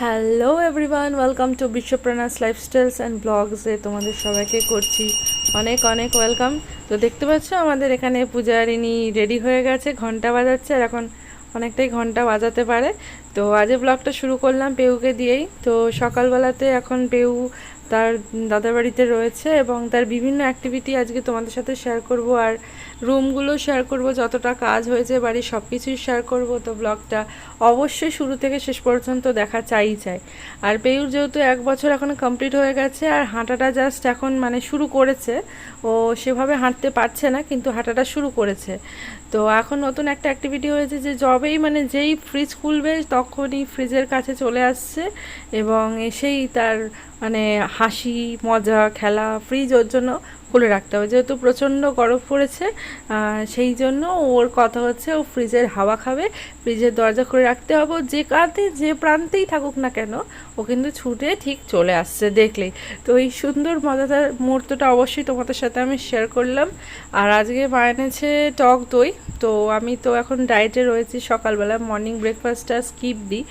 Hello everyone welcome to বিশ্বপ্রণাস lifestyles and ব্লগসে তোমাদের সবাইকে করছি অনেক অনেক ওয়েলকাম তো দেখতে পাচ্ছ, আমাদের এখানে পূজারিনী রেডি হয়ে গেছে, ঘণ্টা বাজাচ্ছে আর এখন অনেকটাই ঘণ্টা বাজাতে পারে। তো আজে ব্লগটা শুরু করলাম পেউকে দিয়েই। তো সকালবেলাতে এখন পেউ তার দাদার বাড়িতে রয়েছে এবং তার বিভিন্ন অ্যাক্টিভিটি আজকে তোমাদের সাথে শেয়ার করব আর রুমগুলো শেয়ার করব, যতটা কাজ হয়েছে, বাড়ির সব কিছুই শেয়ার করব। তো ব্লগটা অবশ্যই শুরু থেকে শেষ পর্যন্ত দেখা চাই চাই। আর পেয়ুর যেহেতু এক বছর এখন কমপ্লিট হয়ে গেছে আর হাঁটাটা জাস্ট এখন মানে শুরু করেছে, ও সেভাবে হাঁটতে পারছে না, কিন্তু হাঁটাটা শুরু করেছে। তো এখন নতুন একটা অ্যাক্টিভিটি হয়েছে যে যবেই মানে যেই ফ্রিজ খুলবে, তখনই ফ্রিজের কাছে চলে আসছে এবং এসেই তার মানে হাসি, মজা, খেলা ফ্রিজ ওর জন্য খুলে রাখতে হবে। যেহেতু প্রচণ্ড গরম পড়েছে সেই জন্য ওর কথা হচ্ছে ও ফ্রিজের হাওয়া খাবে। ফ্রিজের দরজা খুলে রাখতে হবে। যে কাতে যে প্রান্তেই থাকুক না কেন, ও কিন্তু ছুটে ঠিক চলে আসছে দেখলেই। তো এই সুন্দর, মজাদার মুহূর্তটা অবশ্যই তোমাদের সাথে আমি শেয়ার করলাম। আর আজকে এনেছে টক দই। তো আমি তো এখন ডায়েটে রয়েছি। সকালবেলা মর্নিং ব্রেকফাস্টটা স্কিপ দিই।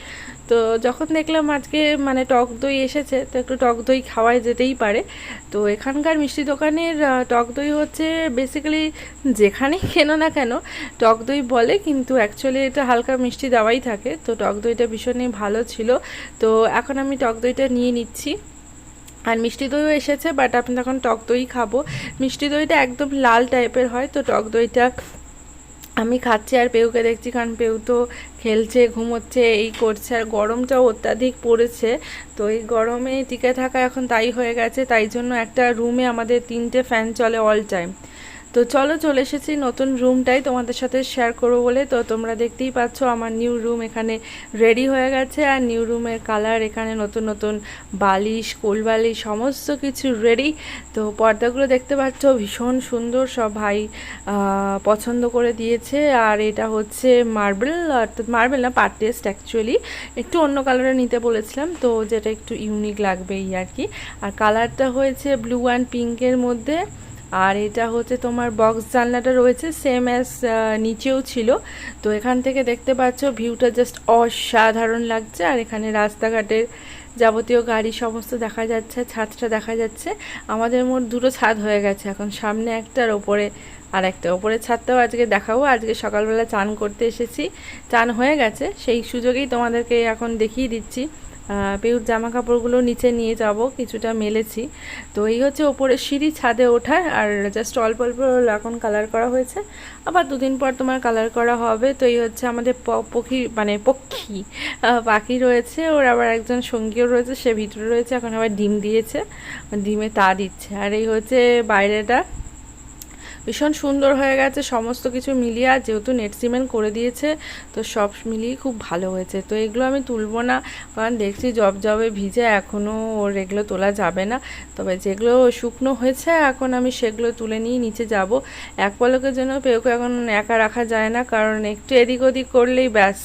তো যখন দেখলাম আজকে মানে টক দই এসেছে, তো একটু টক দই খাওয়াই যেতেই পারে। তো এখানকার মিষ্টি দোকানের টক দই হচ্ছে বেসিক্যালি যেখানেই কেনো না কেন টক দই বলে, কিন্তু অ্যাকচুয়ালি এটা হালকা মিষ্টি দেওয়াই থাকে। তো টক দইটা ভীষণই ভালো ছিল। তো এখন আমি টক দইটা নিয়ে নিচ্ছি। আর মিষ্টি দইও এসেছে বাট আপনি তখন টক দই খাব। মিষ্টি দইটা একদম লাল টাইপের হয়, তো টক দইটা আমি খাচ্ছি আর পেউকে দেখছি, কারণ পেউ তো খেলছে, ঘুমোচ্ছে, এই করছে, আর গরমটাও অত্যাধিক পড়েছে। তো এই গরমে টিকে থাকা এখন তাই হয়ে গেছে, তাই জন্য একটা রুমে আমাদের তিনটে ফ্যান চলে অল টাইম তো চলো চলে এসেছি নতুন রুমটাই তোমাদের সাথে শেয়ার করব বলে। তো তোমরা দেখতেই পাচ্ছ আমার নিউ রুম এখানে রেডি হয়ে গেছে আর নিউ রুমের কালার এখানে নতুন নতুন বালিশ, কোল বালিশ সমস্ত কিছু রেডি তো পর্দাগুলো দেখতে পাচ্ছ ভীষণ সুন্দর, সব ভাই পছন্দ করে দিয়েছে। আর এটা হচ্ছে মার্বেল অর্থাৎ মার্বেল না পার টেস্ট অ্যাকচুয়ালি একটু অন্য কালারে নিতে বলেছিলাম, তো যেটা একটু ইউনিক লাগবেই আর কি। আর কালারটা হয়েছে ব্লু অ্যান্ড পিঙ্কের মধ্যে। আর এটা হচ্ছে তোমার বক্স জানলাটা রয়েছে সেম অ্যাজ নিচেও ছিল। তো এখান থেকে দেখতে পাচ্ছ ভিউটা জাস্ট অসাধারণ লাগছে। আর এখানে রাস্তাঘাটের যাবতীয় গাড়ি সমস্ত দেখা যাচ্ছে, ছাদটা দেখা যাচ্ছে। আমাদের মোট দুটো ছাদ হয়ে গেছে। এখন সামনে একটার ওপরে আর একটা ওপরের ছাদটাও আজকে দেখাবো। আজকে সকালবেলা চান করতে এসেছি। চান হয়ে গেছে। সেই সুযোগেই তোমাদেরকে এখন দেখিয়ে দিচ্ছি। পেউর জামা কাপড়গুলো নিচে নিয়ে যাব, কিছুটা মেলেছি। তো এই হচ্ছে ওপরে সিঁড়ি ছাদে ওঠার, আর জাস্ট অল্প অল্প এখন কালার করা হয়েছে। আবার দুদিন পর তোমার কালার করা হবে। তো এই হচ্ছে আমাদের পক্ষী মানে পক্ষী পাখি রয়েছে। ওর আবার একজন সঙ্গীও রয়েছে, সে ভিতরে রয়েছে, এখন আবার ডিম দিয়েছে। ডিমে তা দিচ্ছে। আর এই হচ্ছে বাইরেটা। ভীষণ সুন্দর হয়ে গেছে, সমস্ত কিছু মিলিয়ে আর যেহেতু নেট সিমেন্ট করে দিয়েছে, তো সব মিলিয়ে খুব ভালো হয়েছে। তো এগুলো আমি তুলবো না, কারণ দেখছি জব জবে ভিজে এখনও ওর এগুলো তোলা যাবে না। তবে যেগুলো শুকনো হয়েছে, এখন আমি সেগুলো তুলে নিয়ে নিচে যাব। এক পলকের জন্য পেউকে এখন একা রাখা যায় না, কারণ একটু এদিক ওদিক করলেই ব্যাস।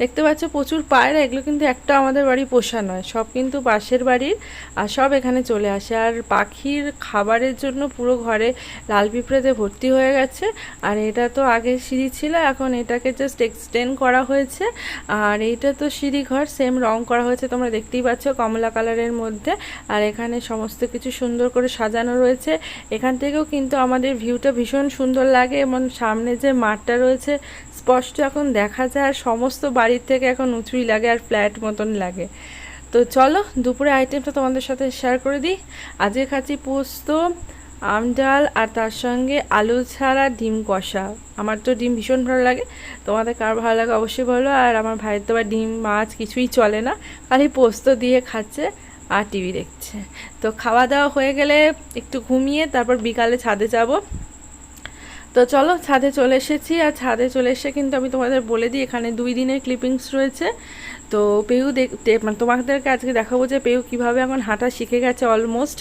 দেখতে পাচ্ছ প্রচুর পায়রা, এগুলো কিন্তু একটা আমাদের বাড়ি পোষা নয়, সব কিন্তু পাশের বাড়ির, আর সব এখানে চলে আসে। আর পাখির খাবারের জন্য পুরো ঘরে লাল পিঁপড়েতে ভর্তি হয়ে গেছে, আর এটা তো আগে সিঁড়ি ছিল, এখন এটাকে জাস্ট এক্সটেন্ড করা হয়েছে, আর এইটা তো সিঁড়ি ঘর সেম রং করা হয়েছে, তোমরা দেখতেই পাচ্ছ কমলা কালারের মধ্যে, আর এখানে সমস্ত কিছু সুন্দর করে সাজানো রয়েছে। এখান থেকেও কিন্তু আমাদের ভিউটা ভীষণ সুন্দর লাগে, এবং সামনে যে মাঠটা রয়েছে স্পষ্ট এখন দেখা যায় আর সমস্ত বাড়ির থেকে এখন উঁচুই লাগে আর ফ্ল্যাট মতন লাগে। তো চলো দুপুরে আইটেমটা তোমাদের সাথে শেয়ার করে দিই। আজকে খাচ্ছি পোস্ত, আম ডাল আর তার সঙ্গে আলু ছাড়া ডিম কষা। আমার তো ডিম ভীষণ ভালো লাগে। তোমাদের কার ভালো লাগে অবশ্যই বলো। আর আমার ভাইয়ের তো আবার ডিম, মাছ কিছুই চলে না। খালি পোস্ত দিয়ে খাচ্ছে আর টিভি দেখছে। তো খাওয়া দাওয়া হয়ে গেলে একটু ঘুমিয়ে তারপর বিকালে ছাদে যাব। তো চলো, ছাদে চলে এসেছি। আর ছাদে চলে এসে কিন্তু আমি তোমাদের বলে দিই, এখানে দুই দিনের ক্লিপিংস রয়েছে। তো পেউ দেখতে মানে তোমাদেরকে আজকে দেখাবো যে পেউ কীভাবে এখন হাঁটা শিখে গেছে অলমোস্ট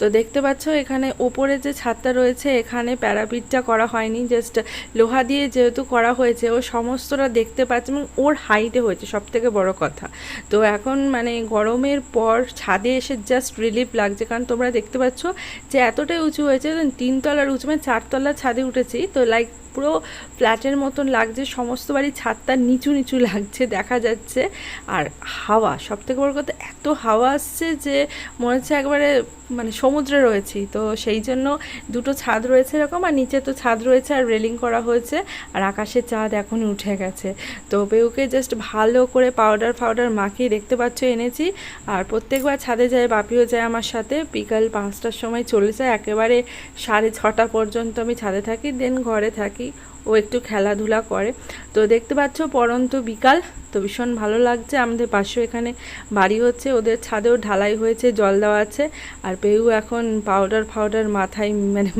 তো দেখতে পাচ্ছ এখানে ওপরে যে ছাদটা রয়েছে, এখানে প্যারাপিটটা করা হয়নি জাস্ট লোহা দিয়ে যেহেতু করা হয়েছে, ও সমস্তটা দেখতে পাচ্ছে এবং ওর হাইটে হয়েছে সব থেকে বড় কথা। তো এখন মানে গরমের পর ছাদে এসে জাস্ট রিলিফ লাগছে, কারণ তোমরা দেখতে পাচ্ছ যে এতটাই উঁচু হয়েছে, তিনতলার উঁচু মানে চারতলার ছাদে উঠেছি, তো লাইক পুরো ফ্ল্যাটের মতন লাগছে, সমস্ত বাড়ির ছাদটা নিচু নিচু লাগছে, দেখা যাচ্ছে। আর হাওয়া সব থেকে বড় কথা, এত হাওয়া আসছে যে মনে হচ্ছে একবারে মানে সমুদ্রে রয়েছি। তো সেই জন্য দুটো ছাদ রয়েছে এরকম, আর নিচে তো ছাদ রয়েছে, আর রেলিং করা হয়েছে, আর আকাশের চাঁদ এখনই উঠে গেছে। তো বেউকে জাস্ট ভালো করে পাউডার ফাউডার মাখিয়ে দেখতে পাচ্ছ, এনেছি। আর প্রত্যেকবার ছাদে যায়, বাপিও যায় আমার সাথে। বিকাল পাঁচটার সময় চলে যায়, একেবারে সাড়ে ছটা পর্যন্ত আমি ছাদে থাকি দেন ঘরে থাকি। থাকি ও একটু খেলাধুলা করে। তো দেখতে পাচ্ছ পরন্ত বিকাল। তো ভীষণ ভালো লাগছে। আমাদের পাশেও এখানে বাড়ি হচ্ছে। ওদের ছাদেও ঢালাই হয়েছে, জল দেওয়া আছে। আর পেউ এখন পাউডার ফাউডার মাথায় মানে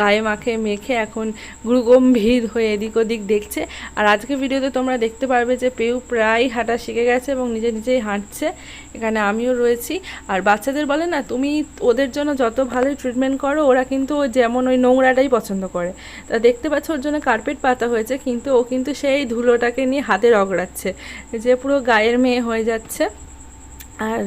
গায়ে মাখে, মেখে এখন গুরুগম্ভীর হয়ে এদিক ওদিক দেখছে। আর আজকে ভিডিওতে তোমরা দেখতে পারবে যে পেউ প্রায় হাঁটা শিখে গেছে এবং নিজে নিজেই হাঁটছে। এখানে আমিও রয়েছি। আর বাচ্চাদের বলে না, তুমি ওদের জন্য যত ভালোই ট্রিটমেন্ট করো, ওরা কিন্তু যেমন ওই নোংরাটাই পছন্দ করে। তা দেখতে পাচ্ছ ওর জন্য কার্পেট পাতা হয়েছে, কিন্তু ও কিন্তু সেই ধুলোটাকে নিয়ে হাতে রগড়াচ্ছে। যে পুরো গায়ের মেয়ে হয়ে যাচ্ছে। আর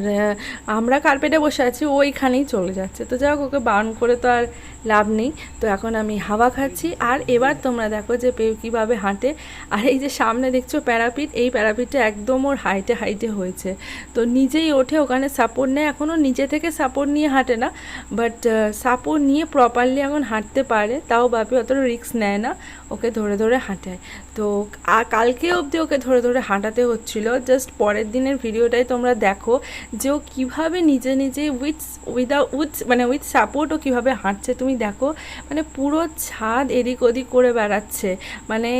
আমরা কার্পেটে বসে আছি ওইখানেই চলে যাচ্ছে। তো যাই ওকে বারণ করে তো আর লাভ নেই। তো এখন আমি হাওয়া খাচ্ছি। আর এবার তোমরা দেখো যে পেউ কীভাবে হাঁটে। আর এই যে সামনে দেখছ প্যারাপিট, এই প্যারাপিটটা একদম ওর হাইটে হাইটে হয়েছে। তো নিজেই ওঠে, ওখানে সাপোর্ট নেয়। এখনও নিজে থেকে সাপোর্ট নিয়ে হাঁটে না। বাট সাপোর্ট নিয়ে প্রপারলি এখন হাঁটতে পারে। তাও বাপি অতটা রিস্ক নেয় না। ওকে ধরে ধরে হাঁটায়। তো কালকে অবধি ওকে ধরে ধরে হাঁটাতে হচ্ছিল। জাস্ট পরের দিনের ভিডিওটাই তোমরা দেখো। যে ও কীভাবে নিজে নিজে উইথ উইদাউট উইথ মানে উইথ সাপোর্ট ও কীভাবে হাঁটছে। তুমি দেখো মানে পুরো ছাদ এদিক ওদিক করে বেড়াচ্ছে। মানে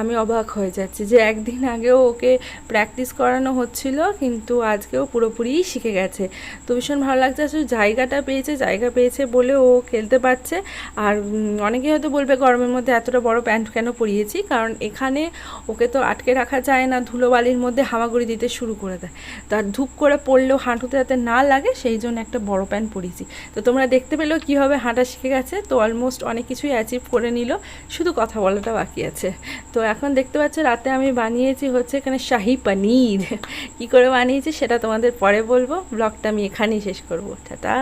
আমি অবাক হয়ে যাচ্ছি যে একদিন আগেও ওকে প্র্যাকটিস করানো হচ্ছিল, কিন্তু আজকেও পুরোপুরিই শিখে গেছে। তো ভীষণ ভালো লাগছে, আসলে জায়গাটা পেয়েছে, জায়গা পেয়েছে বলে ও খেলতে পারছে। আর অনেকেই হয়তো বলবে, গরমের মধ্যে এতটা বড় প্যান্ট কেন পরিয়েছি? কারণ এখানে ওকে তো আটকে রাখা যায় না, ধুলোবালির মধ্যে হামাগুড়ি দিতে শুরু করে দেয়। তার ধূপ করে পড়লেও হাঁটুতে যাতে না লাগে, সেই জন্য একটা বড় প্যান্ট পরেছি। তো তোমরা দেখতে পেলেও কীভাবে হাঁটা শিখে গেছে। তো অলমোস্ট অনেক কিছুই অ্যাচিভ করে নিল। শুধু কথা বলাটা বাকি আছে। তো এখন দেখতে পাচ্ছ, রাতে আমি বানিয়েছি হচ্ছে এখানে শাহি পানির। কী করে বানিয়েছি সেটা তোমাদের পরে বলব। ব্লগটা আমি এখানেই শেষ করব। টাটা।